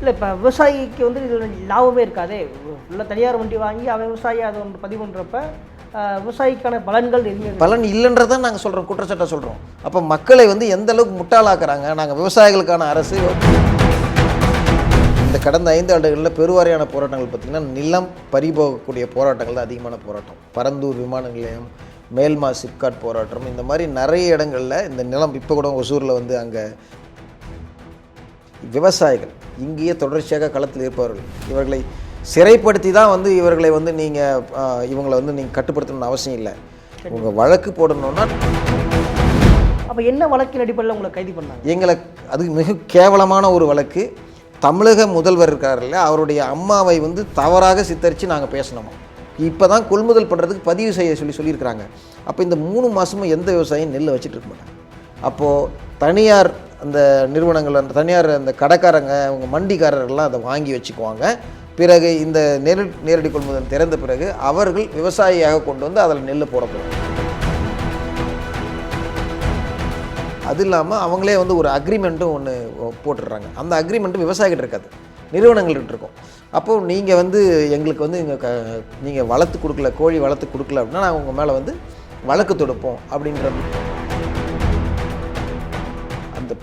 இல்லை இப்போ விவசாயிக்கு வந்து இதில் லாபமே இருக்காதே. ஃபுல்லாக தனியார் வண்டி வாங்கி அவன் விவசாயி அதை ஒன்று பதிவு பண்ணுறப்ப விவசாயிக்கான பலன்கள் எதுவுமே பலன் இல்லைன்றதை நாங்கள் சொல்கிறோம் குற்றச்சாட்டை சொல்கிறோம் அப்போ மக்களை வந்து எந்த அளவுக்கு முட்டாளாக்குறாங்க? நாங்கள் விவசாயிகளுக்கான அரசு. இந்த கடந்த ஐந்து ஆண்டுகளில் பெருவாரியான போராட்டங்கள் பார்த்திங்கன்னா நிலம் பறிபோகக்கூடிய போராட்டங்கள் தான் அதிகமான போராட்டம். பரந்தூர் விமான நிலையம் மேல்மா சிப்காட் போராட்டம் இந்த மாதிரி நிறைய இடங்களில் இந்த நிலம் இப்போ கூட ஒசூரில் வந்து அங்கே விவசாயிகள் இங்கேயே தொடர்ச்சியாக களத்தில் இருப்பவர்கள் இவர்களை சிறைப்படுத்தி தான் வந்து இவர்களை வந்து நீங்கள் இவங்களை வந்து நீங்கள் கட்டுப்படுத்தணும்னு அவசியம் இல்லை. உங்கள் வழக்கு போடணும்னா அப்போ என்ன வழக்கின் அடிப்படையில் உங்களை கைது பண்ணாங்க? எங்களை அது மிக கேவலமான ஒரு வழக்கு. தமிழக முதல்வர் இருக்கார்ல அவருடைய அம்மாவை வந்து தவறாக சித்தரித்து நாங்கள் பேசணுமா? இப்போ தான் கொள்முதல் பண்ணுறதுக்கு பதிவு செய்ய சொல்லி சொல்லியிருக்கிறாங்க. அப்போ இந்த மூணு மாதமும் எந்த விவசாயியும் நெல்லை வச்சுட்டு இருக்க மாட்டாங்க. அப்போது தனியார் அந்த நிறுவனங்கள் அந்த தனியார் அந்த கடைக்காரங்க அவங்க மண்டிக்காரர்கள்லாம் அதை வாங்கி வச்சுக்குவாங்க. பிறகு இந்த நெரு நேரடி கொள்முதல் திறந்த பிறகு அவர்கள் விவசாயியாக கொண்டு வந்து அதில் நெல் போடப்படும். அது இல்லாமல் அவங்களே வந்து ஒரு அக்ரிமெண்ட்டும் ஒன்று போட்டுடுறாங்க. அந்த அக்ரிமெண்ட்டும் விவசாயிகிட்ட இருக்காது. நிறுவனங்கள்கிட்ட இருக்கும். அப்போது நீங்கள் வந்து எங்களுக்கு வந்து இங்கே க நீங்கள் வளர்த்து கொடுக்கல கோழி வளர்த்து கொடுக்கல அப்படின்னா நாங்கள் உங்கள் மேலே வந்து வழக்கு தொடுப்போம் அப்படின்ற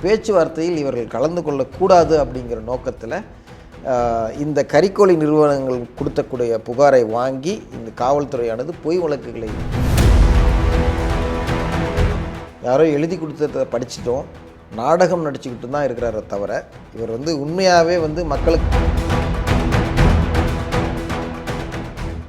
பேச்சுவார்த்தையில் இவர்கள் கலந்து கொள்ளக்கூடாது அப்படிங்கிற நோக்கத்தில் இந்த கறிக்கோழி நிறுவனங்கள் கொடுத்தக்கூடிய புகாரை வாங்கி இந்த காவல்துறையானது பொய் வழக்குகளை யாரோ எழுதி கொடுத்ததை படிச்சிட்டோம். நாடகம் நடிச்சுக்கிட்டு தான் இருக்கிறாரே தவிர இவர் வந்து உண்மையாகவே வந்து மக்களுக்கு